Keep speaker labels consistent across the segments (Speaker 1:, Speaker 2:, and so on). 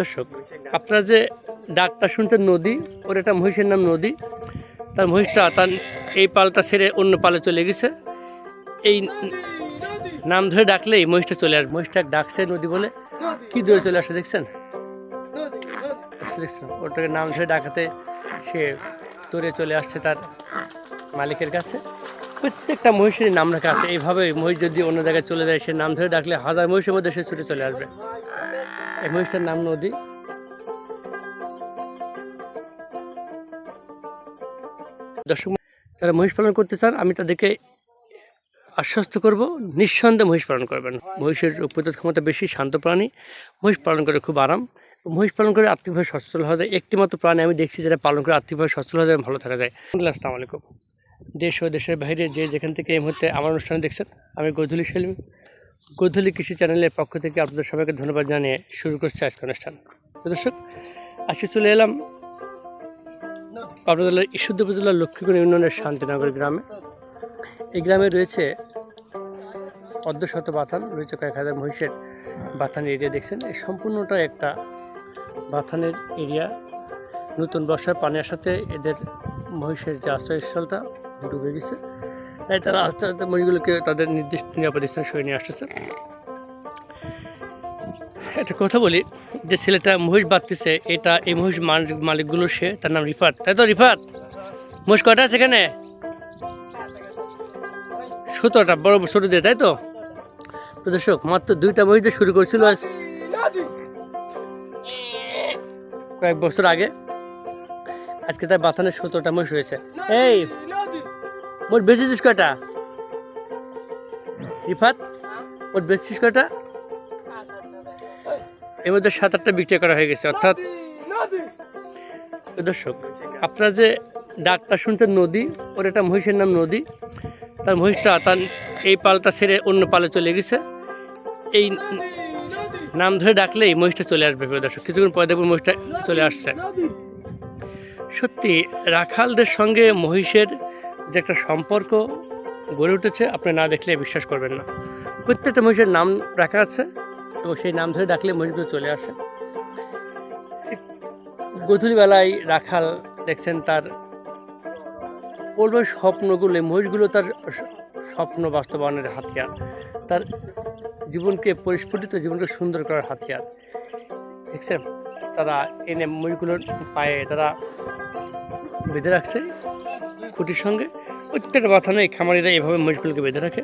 Speaker 1: দর্শক, আপনারা যে ডাকটা শুনছেন নদী, ওর একটা মহিষের নাম নদী। তার মহিষটা তার এই পালটা ছেড়ে অন্য পালে চলে গেছে। এই নাম ধরে ডাকলেই মহিষটা চলে আসবে। মহিষটা ডাকছে নদী বলে। কি দূরে চলে আসে দেখছেন? ওটাকে নাম ধরে ডাকাতে সে দূরে চলে আসছে তার মালিকের কাছে। প্রত্যেকটা মহিষেরই নাম রাখা আছে। এইভাবে মহিষ যদি অন্য জায়গায় চলে যায়, সে নাম ধরে ডাকলে হাজার মহিষের মধ্যে সে ছুটে চলে আসবে। এই মহিষটার নাম নদী। দর্শক, যারা মহিষ পালন করতে চান, আমি তাদেরকে আশ্বস্ত করব, নিঃসন্দেহে মহিষ পালন করবেন। মহিষের প্রতিরোধ ক্ষমতা বেশি, শান্ত প্রাণী। মহিষ পালন করে খুব আরাম। মহিষ পালন করে আর্থিকভাবে সচ্ছল হওয়া যায়। একটি মাত্র প্রাণী আমি দেখছি যেটা পালন করে আর্থিকভাবে সচ্ছল হওয়া যায় ভালো থাকা যায়। আসসালামু আলাইকুম। দেশ ও দেশের বাইরে যে যেখান থেকে এই মুহূর্তে আমার অনুষ্ঠান দেখছেন, আমি গধুলি সেলিম। গধুলি কৃষি চ্যানেলের পক্ষ থেকে আপনাদের সবাইকে ধন্যবাদ জানিয়ে শুরু করছে আজকে অনুষ্ঠান। দর্শক, আজকে চলে এলাম পাবনা জেলার ঈশ্বরদ উপজেলার লক্ষ্মীগঞ্জ ইউনিয়নের শান্তিনগর গ্রামে। এই গ্রামে রয়েছে অর্ধশত বাথান, রয়েছে কয়েক হাজার মহিষের বাথান এরিয়া দেখছেন। এই সম্পূর্ণটা একটা বাথানের এরিয়া। নতুন বর্ষার পানি আসাতে এদের মহিষের যে আশ্রয়স্থলটা ডুবে গেছে। তাই তারা আস্তে আস্তে মহিষগুলোকে তাদের নির্দিষ্ট নিরাপদ স্থানে সরিয়ে নিয়ে আসতেছে। একটা কথা বলি, যে ছেলেটা মহিষ বাঁধতেছে, এটা এই মহিষ মালিক, মালিকগুলো সে, তার নাম রিফাত। তাই তো রিফাত? মহিষ কটা আছে এখানে? সতেরোটা, বড় ছোট দিয়ে, তাই তো? দর্শক, মাত্র দুইটা মহিষ শুরু করছিল কয়েক বছর আগে, আজকে তার বাথানের সতেরোটা মহিষ হয়েছে। এই মোট বেচেছিস কয়টা? রিফাত, মোট বেচছিস কয়টা? এর মধ্যে সাত আটটা বিক্রি করা হয়ে গেছে, অর্থাৎ দর্শক, আপনারা যে ডাকটা শুনছেন নদী, ওর একটা মহিষের নাম নদী। তার মহিষটা তার এই পালটা ছেড়ে অন্য পালে চলে গেছে। এই নাম ধরে ডাকলেই মহিষটা চলে আসবে দর্শক। কিছুক্ষণ পরে দেখবেন মহিষটা চলে আসছে। সত্যি, রাখালদের সঙ্গে মহিষের যে একটা সম্পর্ক গড়ে উঠেছে, আপনি না দেখলে বিশ্বাস করবেন না। প্রত্যেকটা মহিষের নাম রাখা আছে, তো সেই নাম ধরে ডাকলে মহিষগুলো চলে আসে। গধূলি বেলায় রাখাল দেখছেন তার বলবে স্বপ্নগুলো মহিষগুলো তার স্বপ্ন বাস্তবায়নের হাতিয়ার। তার জীবনকে পরিস্ফুটিত, জীবনকে সুন্দর করার হাতিয়ার। দেখছেন, তারা এনে মহিষগুলোর পায়ে তারা বেঁধে রাখছে। খুঁটির সঙ্গে প্রত্যেকটা মাথা নেই খামারিরা এভাবে মহিষগুলোকে বেঁধে রাখে।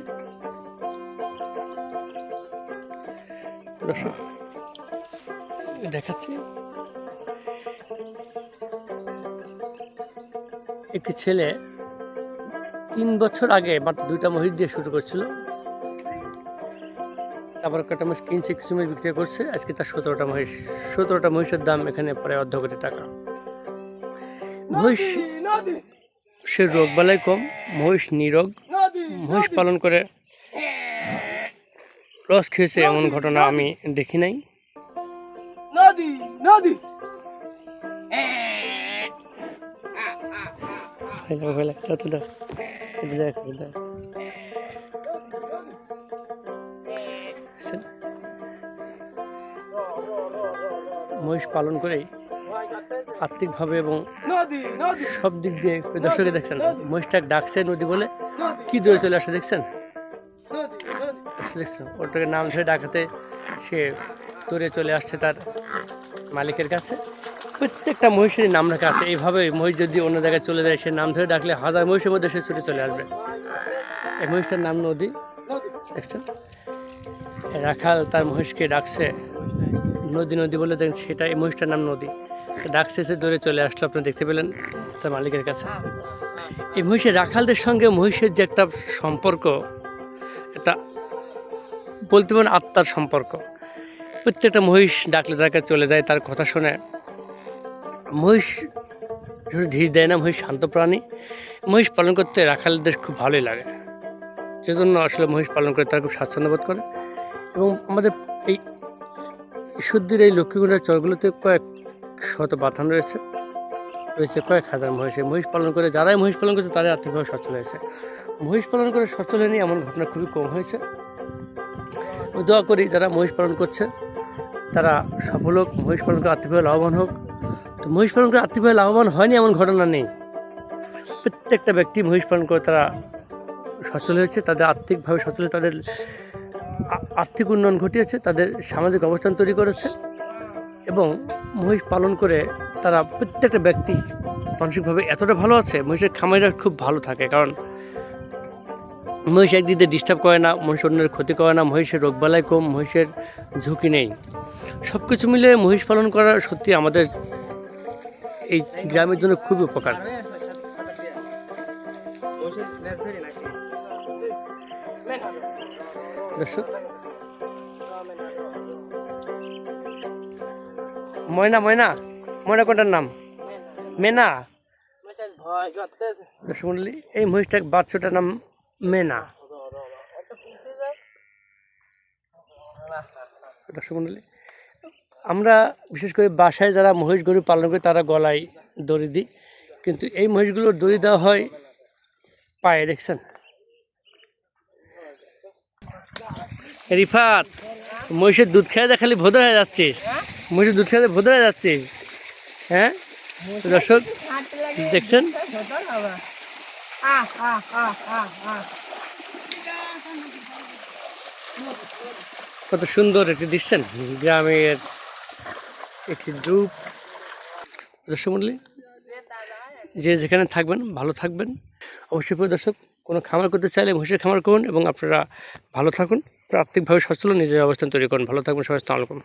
Speaker 1: দর্শক, দেখাচ্ছি একটি ছেলে তিন বছর আগে মাত্র দুইটা মহিষ দিয়ে শুরু করছিল। তারপর কটা মহিষ কিনছে কিছু মহিষ বিক্রি করছে। আজকে তার সতেরোটা মহিষ সতেরোটা মহিষের দাম এখানে প্রায় অর্ধ কোটি টাকা। মহিষ
Speaker 2: নদী
Speaker 1: সে রোগ বালাই কম মহিষ নিরোগ মহিষ পালন করে রস খেয়েছে এমন ঘটনা আমি দেখি নাই। মহিষ পালন করেই আর্থিকভাবে এবং সব দিক দিয়ে দর্শকে দেখছেন। মহিষটা ডাকছে নদী বলে। কি দূরে চলে আসে দেখছেন? দেখছেন ওটাকে নাম ধরে ডাকাতে সে দূরে চলে আসছে তার মালিকের কাছে। প্রত্যেকটা মহিষেরই নাম রাখা আছে। এইভাবে মহিষ যদি অন্য জায়গায় চলে যায় সে নাম ধরে ডাকলে হাজার মহিষের মধ্যে সে ছুটে চলে আসবে। এই মহিষটার নাম নদী।
Speaker 2: নদী।
Speaker 1: দেখছেন? রাখাল তার মহিষকে ডাকছে নদী নদী বলে দেখেন সেটা এই মহিষটার নাম নদী। ডাকছে সে দূরে চলে আসলো আপনি দেখতে পেলেন তার মালিকের কাছে। এই মহিষের রাখালদের সঙ্গে মহিষের যে একটা সম্পর্ক এটা বলতে পারেন আত্মার সম্পর্ক, প্রত্যেকটা মহিষ ডাকলে তার কাছে চলে যায়, তার কথা শুনে। মহিষ ঢির দেয় না, মহিষ শান্ত প্রাণী। মহিষ পালন করতে রাখালদের খুব ভালোই লাগে। সেজন্য আসলে মহিষ পালন করে তারা খুব স্বাচ্ছন্দ্য বোধ করে। এবং আমাদের এই শুদ্ধির এই লক্ষ্মীগুণের চরগুলোতে কয়েক শত বাথান রয়েছে। রয়েছে কয়েক হাজার মহিষ। মহিষ পালন করে যারাই মহিষ পালন করেছে, তারাই আর্থিকভাবে সচ্ছল হয়েছে। মহিষ পালন করে সচ্ছল হয়নি, এমন ঘটনা খুবই কম হয়েছে। দোয়া করি, যারা মহিষ পালন করছে, তারা সফল হোক, মহিষ পালন করে আর্থিকভাবে লাভবান হোক। তো মহিষ পালন করে আর্থিকভাবে লাভবান হয়নি, এমন ঘটনা নেই। প্রত্যেকটা ব্যক্তি মহিষ পালন করে তারা সচল হয়েছে, তাদের আর্থিকভাবে সচল তাদের আর্থিক উন্নয়ন ঘটিয়েছে, তাদের সামাজিক অবস্থান তৈরি করেছে। এবং মহিষ পালন করে তারা প্রত্যেকটা ব্যক্তি মানসিকভাবে এতটা ভালো আছে, মহিষের খামারিরা খুব ভালো থাকে। কারণ মহিষ একদিকে ডিস্টার্ব করে না, মহিষ অন্যের ক্ষতি করে না, মহিষের রোগ রোগবালাই কম, মহিষের ঝুঁকি নেই। সব কিছু মিলে মহিষ পালন করা সত্যি আমাদের এই গ্রামের জন্য খুবই উপকার। দর্শক। ময়না ময়না। ময়না কোনটার নাম? মেনা। মন্ডলী এই মহিষটার বাচ্চাটার নাম মেনা। দর্শক আমরা বিশেষ করে বাসায় যারা মহিষ গরু পালন করে তারা গলায় দড়ি দিই। কিন্তু এই মহিষগুলোর দড়ি দেওয়া হয় পায়ে, দেখছেন? রিফাত, মহিষের দুধ খেয়ে খালি ভোদর হয়ে যাচ্ছিস। মহিষের দুধ খেয়ে ভোদর যাচ্ছিস হ্যাঁ? দর্শক, দেখছেন? কত সুন্দর একটি দৃশ্যেন গ্রামের একটি রূপ দর্শক মন্ডলী, যে যেখানে থাকবেন, ভালো থাকবেন। অবশ্যই প্রিয় দর্শক, কোনো খামার করতে চাইলে মহিষের খামার করুন এবং আপনারা ভালো থাকুন। আর্থিকভাবে সচ্ছল নিজের অবস্থান তৈরি করুন। ভালো থাকবেন সবাই আলাইকুম।